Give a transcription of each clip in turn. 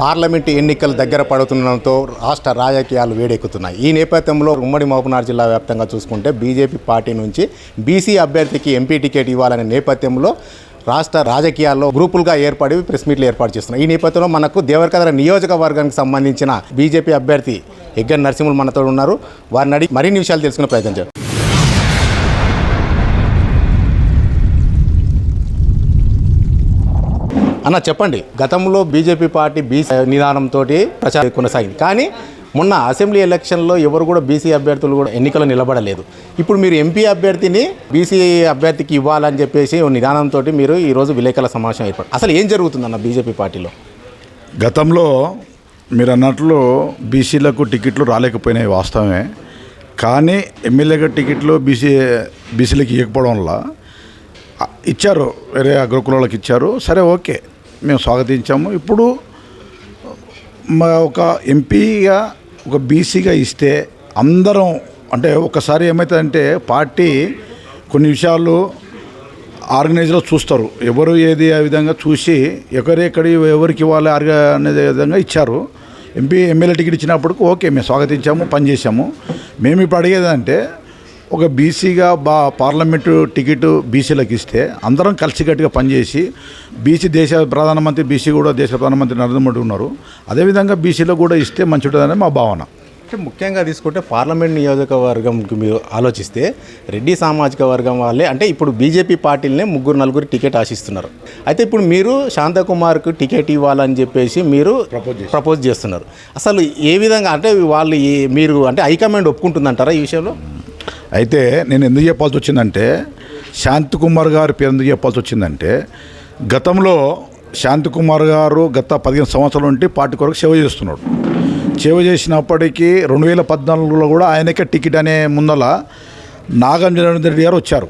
Parliament ఎన్నికలు దగ్గర పడుతుండడంతో రాష్ట్ర రాజకీయాలు వేడెక్కుతున్నాయి. ఈ నేపథ్యంలో ఉమ్మడి మహబూబ్నగర్ జిల్లా వ్యాప్తంగా చూసుకుంటే బీజేపీ పార్టీ నుంచి బీసీ అభ్యర్థికి ఎంపీ టికెట్ ఇవ్వాలనే నేపథ్యంలో రాష్ట్ర రాజకీయాల్లో గ్రూపులుగా ఏర్పడి ప్రెస్ మీట్లు ఏర్పాటు చేస్తున్నాయి. ఈ నేపథ్యంలో మనకు దేవరకద్ర నియోజకవర్గానికి సంబంధించిన బీజేపీ అభ్యర్థి ఎగ్గన్ నరసింహులు మనతో ఉన్నారు. వారిని అడిగి మరిన్ని విషయాలు తెలుసుకునే ప్రయత్నం చేస్తారు అన్న చెప్పండి. గతంలో బీజేపీ పార్టీ బీసీ నిదానంతో ప్రచారం కొనసాగింది. కానీ మొన్న అసెంబ్లీ ఎలక్షన్లో ఎవరు కూడా బీసీ అభ్యర్థులు కూడా ఎన్నికలు నిలబడలేదు. ఇప్పుడు మీరు ఎంపీ అభ్యర్థిని బీసీ అభ్యర్థికి ఇవ్వాలని చెప్పేసి ఓ నిదానంతో మీరు ఈరోజు విలేకరుల సమావేశం ఏర్పడు అసలు ఏం జరుగుతుందన్న బీజేపీ పార్టీలో? గతంలో మీరు అన్నట్లు బీసీలకు టికెట్లు రాలేకపోయినాయి వాస్తవమే. కానీ ఎమ్మెల్యేగా టికెట్లు బీసీ బీసీలకు ఇవ్వకపోవడం వల్ల ఇచ్చారు వేరే అగ్రకులాలకు ఇచ్చారు. సరే ఓకే. మేము స్వాగతించాము. ఇప్పుడు మా ఒక ఎంపీగా ఒక బీసీగా ఇస్తే అందరం అంటే ఒకసారి ఏమవుతుందంటే పార్టీ కొన్ని విషయాలు ఆర్గనైజ్లో చూస్తారు. ఎవరు ఏది ఆ విధంగా చూసి ఎక్కడెక్కడి ఎవరికి ఇవ్వాలి ఆర్గ అనే విధంగా ఇచ్చారు. ఎంపీ ఎమ్మెల్యే టికెట్ ఇచ్చినప్పుడు ఓకే మేము స్వాగతించాము పనిచేసాము మేము ఇప్పుడు అడిగేదంటే ఒక బీసీగా బా పార్లమెంటు టికెట్ బీసీలకు ఇస్తే అందరం కలిసికట్టుగా పనిచేసి బీసీ దేశ ప్రధానమంత్రి బీసీ కూడా దేశ ప్రధానమంత్రి నరేంద్ర మోడీ ఉన్నారు. అదేవిధంగా బీసీలో కూడా ఇస్తే మంచిదని మా భావన. అంటే ముఖ్యంగా తీసుకుంటే పార్లమెంట్ నియోజకవర్గంకి మీరు ఆలోచిస్తే రెడ్డి సామాజిక వర్గం వాళ్ళే అంటే ఇప్పుడు బీజేపీ పార్టీలనే ముగ్గురు నలుగురు టికెట్ ఆశిస్తున్నారు. అయితే ఇప్పుడు మీరు శాంతకుమార్కు టికెట్ ఇవ్వాలని చెప్పేసి మీరు. ప్రపోజ్ చేస్తున్నారు. అసలు ఏ విధంగా అంటే వాళ్ళు మీరు అంటే హైకమాండ్ ఒప్పుకుంటుందంటారా ఈ విషయంలో? అయితే నేను ఎందుకు చెప్పాల్సి వచ్చిందంటే శాంతికుమార్ గారి పేరు ఎందుకు చెప్పాల్సి వచ్చిందంటే గతంలో శాంతికుమార్ గారు గత పదిహేను సంవత్సరాల నుండి పార్టీ కొరకు సేవ చేస్తున్నాడు. సేవ చేసినప్పటికీ రెండు వేల పద్నాలుగులో కూడా ఆయనకే టికెట్ అనే ముందల నాగార్జున రెడ్డి గారు వచ్చారు.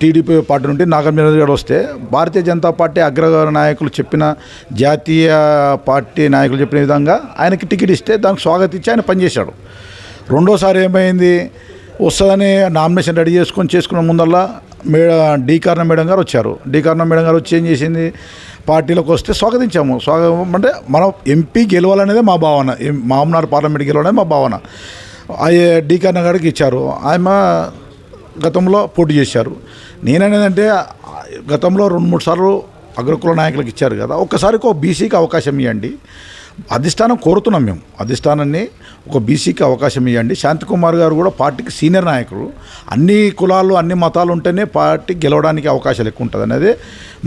టీడీపీ పార్టీ నుండి నాగార్జున రెడ్డి గారు వస్తే భారతీయ జనతా పార్టీ అగ్ర నాయకులు చెప్పిన జాతీయ పార్టీ నాయకులు చెప్పిన విధంగా ఆయనకి టికెట్ ఇస్తే దానికి స్వాగతించి ఆయన పనిచేశాడు. రెండోసారి ఏమైంది? వస్తుందని నామినేషన్ రెడీ చేసుకొని చేసుకున్న ముందల్లా మే డి మేడం గారు వచ్చారు. డి మేడం గారు వచ్చి ఏం చేసింది? పార్టీలోకి వస్తే స్వాగతించాము. స్వాగతం అంటే మనం ఎంపీ గెలవాలనేదే మా భావన. ఎం- మామనాడు పార్లమెంట్ గెలవాలనేది మా భావన. అయ్యే డి గారికి ఇచ్చారు. ఆయన గతంలో పోటీ చేశారు. నేననేదంటే గతంలో రెండు మూడు సార్లు అగ్రకుల నాయకులకు ఇచ్చారు కదా. ఒక్కసారికి ఒక బీసీకి అవకాశం ఇవ్వండి అధిష్టానం కోరుతున్నాం మేము. అధిష్టానాన్ని ఒక బీసీకి అవకాశం ఇవ్వండి. శాంతికుమార్ గారు కూడా పార్టీకి సీనియర్ నాయకుడు అన్ని కులాలు అన్ని మతాలు ఉంటేనే పార్టీ గెలవడానికి అవకాశాలు ఎక్కువ ఉంటుంది అనేది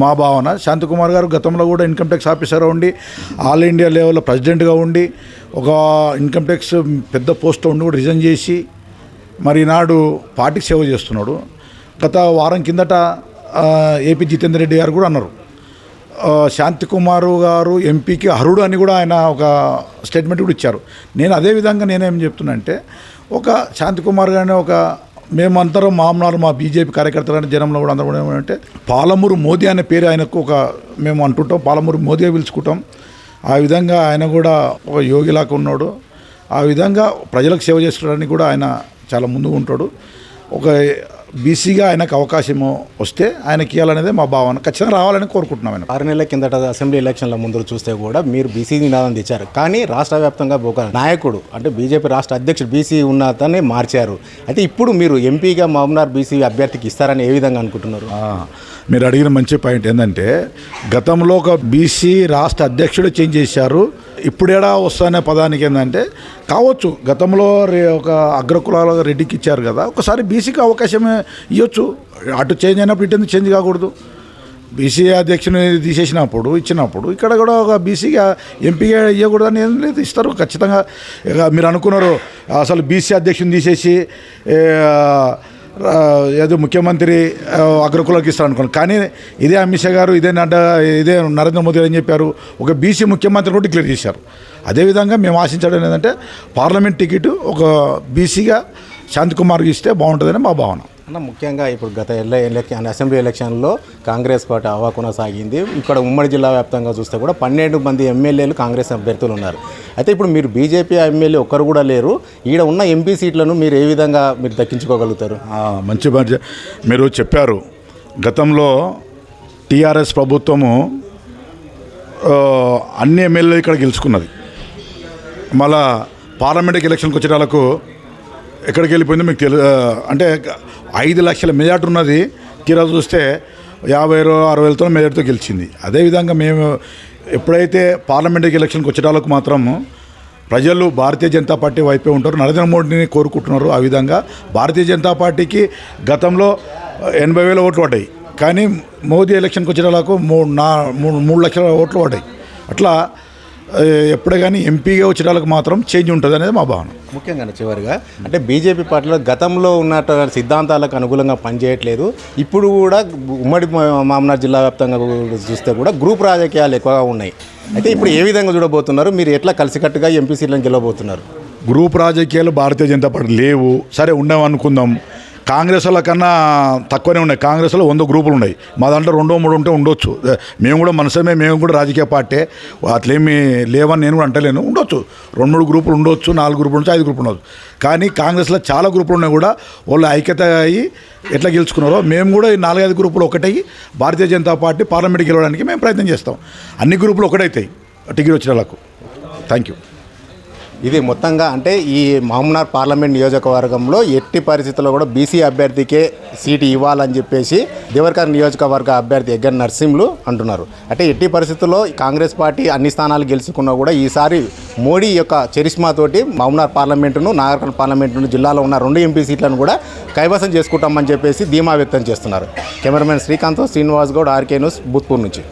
మా భావన. శాంతికుమార్ గారు గతంలో కూడా ఇన్కమ్ ట్యాక్స్ ఆఫీసర్గా ఉండి ఆల్ ఇండియా లెవెల్లో ప్రెసిడెంట్గా ఉండి ఒక ఇన్కమ్ ట్యాక్స్ పెద్ద పోస్ట్లో ఉండి కూడా రిజైన్ చేసి మరి ఈనాడు పార్టీకి సేవ చేస్తున్నాడు. గత వారం కిందట ఏపీ జితేందర్ రెడ్డి గారు కూడా అన్నారు. శాంతికుమారు గారు ఎంపీకి అర్హుడు అని కూడా ఆయన ఒక స్టేట్మెంట్ కూడా ఇచ్చారు. నేను అదే విధంగా నేనేం చెప్తున్నానంటే ఒక శాంతికుమార్ గారిని ఒక మేమందరం మామూలు మా బీజేపీ కార్యకర్తలు జనంలో కూడా అందరం కూడా ఏమంటే పాలమూరు మోదీ అనే పేరు ఆయనకు ఒక మేము అంటుంటాం పాలమూరు మోదీ పిలుచుకుంటాం. ఆ విధంగా ఆయన కూడా ఒక యోగిలాగా ఉన్నాడు. ఆ విధంగా ప్రజలకు సేవ చేసుకోవడానికి కూడా ఆయన చాలా ముందుగా ఉంటాడు. ఒక బీసీగా ఆయనకు అవకాశం వస్తే ఆయనకి ఇవ్వాలనేదే మా భావన. ఖచ్చితంగా రావాలని కోరుకుంటున్నాం ఆయన. ఆరు నెలల కిందట అసెంబ్లీ ఎలక్షన్ల ముందు చూస్తే కూడా మీరు బీసీ నినాదం తెచ్చారు. కానీ రాష్ట్ర వ్యాప్తంగా ఒక నాయకుడు అంటే బీజేపీ రాష్ట్ర అధ్యక్షుడు బీసీ ఉన్నతనే మార్చారు. అయితే ఇప్పుడు మీరు ఎంపీగా మహబూబ్నగర్ బీసీ అభ్యర్థికి ఇస్తారని ఏ విధంగా అనుకుంటున్నారు? మీరు అడిగిన మంచి పాయింట్ ఏంటంటే గతంలో ఒక బీసీ రాష్ట్ర అధ్యక్షుడు చేంజ్ చేశారు. ఇప్పుడేడా వస్తానే పదానికి ఏంటంటే కావచ్చు గతంలో రే- ఒక అగ్రకులాల రెడ్డికి ఇచ్చారు కదా ఒకసారి బీసీకి అవకాశం ఇవ్వచ్చు అటు చేంజ్ అయినప్పుడు ఇటు ఎందుకు చేంజ్ కాకూడదు? బీసీ అధ్యక్షుని తీసేసినప్పుడు ఇచ్చినప్పుడు ఇక్కడ కూడా ఒక బీసీగా ఎంపీగా ఇవ్వకూడదని ఏం లేదు ఇస్తారు ఖచ్చితంగా. ఇక మీరు అనుకున్నారు అసలు బీసీ అధ్యక్షుని తీసేసి ఏదో ముఖ్యమంత్రి అగ్రకులకి ఇస్తారు అనుకున్నాను కానీ ఇదే అమిత్ షా గారు ఇదే నడ్డా ఇదే నరేంద్ర మోదీ గారు ఏం చెప్పారు? ఒక బీసీ ముఖ్యమంత్రి కూడా డిక్లేర్ చేశారు. అదేవిధంగా మేము ఆశించడం ఏంటంటే పార్లమెంట్ టికెట్ ఒక బీసీగా శాంతికుమార్కి ఇస్తే బాగుంటుందని మా భావన. అన్న ముఖ్యంగా ఇప్పుడు గత ఎల్ల ఎలక్షన్ అసెంబ్లీ ఎలక్షన్లో కాంగ్రెస్ పార్టీ హవా కొనసాగింది ఇక్కడ ఉమ్మడి జిల్లా వ్యాప్తంగా చూస్తే కూడా పన్నెండు మంది ఎమ్మెల్యేలు కాంగ్రెస్ అభ్యర్థులు ఉన్నారు. అయితే ఇప్పుడు మీరు బీజేపీ ఎమ్మెల్యే ఒక్కరు కూడా లేరు. ఈడ ఉన్న ఎంపీ సీట్లను మీరు ఏ విధంగా మీరు దక్కించుకోగలుగుతారు? మంచి మంచి మీరు చెప్పారు. గతంలో టీఆర్ఎస్ ప్రభుత్వము అన్ని ఎమ్మెల్యేలు ఇక్కడ గెలుచుకున్నది. మళ్ళా పార్లమెంట్కి ఎలక్షన్కి వచ్చే ఎక్కడికి వెళ్ళిపోయిందో మీకు తెలు అంటే ఐదు లక్షల మెజార్టీ ఉన్నది. తీరా చూస్తే యాభై అరవై వేలతో మెజార్టీతో గెలిచింది. అదేవిధంగా మేము ఎప్పుడైతే పార్లమెంటరీ ఎలక్షన్కి వచ్చేటాలకు మాత్రము ప్రజలు భారతీయ జనతా పార్టీ వైపే ఉంటారు నరేంద్ర మోడీని కోరుకుంటున్నారు. ఆ విధంగా భారతీయ జనతా పార్టీకి గతంలో ఎనభై వేల ఓట్లు పడ్డాయి. కానీ మోదీ ఎలక్షన్కి వచ్చేటాలకు మూడు నా మూడు మూడు లక్షల ఓట్లు పడ్డాయి. అట్లా ఎప్పుడే కానీ ఎంపీగా వచ్చే వాళ్ళకి మాత్రం చేంజ్ ఉంటుంది అనేది మా భావన. ముఖ్యంగా చివరిగా అంటే బీజేపీ పార్టీలో గతంలో ఉన్నట్టు సిద్ధాంతాలకు అనుకూలంగా పనిచేయట్లేదు. ఇప్పుడు కూడా ఉమ్మడి మా- మామనార్ జిల్లా వ్యాప్తంగా చూస్తే కూడా గ్రూప్ రాజకీయాలు ఎక్కువగా ఉన్నాయి. అయితే ఇప్పుడు ఏ విధంగా చూడబోతున్నారు? మీరు ఎట్లా కలిసికట్టుగా ఎంపీ సీట్లను గెలవబోతున్నారు? గ్రూప్ రాజకీయాలు భారతీయ జనతా పార్టీ లేవు. సరే ఉన్నాం అనుకుందాం. కాంగ్రెస్ వాళ్ళ కన్నా తక్కువనే ఉన్నాయి. కాంగ్రెస్లో వంద గ్రూపులు ఉన్నాయి. మా దాంట్లో రెండో మూడు ఉంటే ఉండొచ్చు. మేము కూడా మనసమే మేము కూడా రాజకీయ పార్టీ. అట్లేమి లేవని నేను కూడా అంటలేను. ఉండొచ్చు. రెండు మూడు గ్రూపులు ఉండొచ్చు నాలుగు గ్రూపులు ఉండొచ్చు ఐదు గ్రూపులు ఉండొచ్చు. కానీ కాంగ్రెస్లో చాలా గ్రూపులు ఉన్నాయి కూడా. వాళ్ళు ఐక్యత అయ్యి ఎట్లా గెలుచుకున్నారో మేము కూడా ఈ నాలుగైదు గ్రూపులు ఒకటయ్యి భారతీయ జనతా పార్టీ పార్లమెంట్కి గెలవడానికి మేము ప్రయత్నం చేస్తాం. అన్ని గ్రూపులు ఒకటైతాయి. టికెట్ వచ్చిన వాళ్ళకు. Thank you. ఇది మొత్తంగా అంటే ఈ మామనార్ పార్లమెంట్ నియోజకవర్గంలో ఎట్టి పరిస్థితుల్లో కూడా బీసీ అభ్యర్థికే సీటు ఇవ్వాలని చెప్పేసి దేవరకర్ నియోజకవర్గ అభ్యర్థి ఎగ్గన్ నర్సింహులు అంటున్నారు. అంటే ఎట్టి పరిస్థితుల్లో కాంగ్రెస్ పార్టీ అన్ని స్థానాలు గెలుచుకున్నా కూడా ఈసారి మోడీ యొక్క చరిష్మాతోటి తోటి పార్లమెంటును నాగర్కర్ పార్లమెంటును జిల్లాలో ఉన్న రెండు ఎంపీ సీట్లను కూడా కైవసం చేసుకుంటామని చెప్పేసి ధీమా వ్యక్తం చేస్తున్నారు. Cameraman Srikanth Srinivas Goud RK news Bhutpur నుంచి.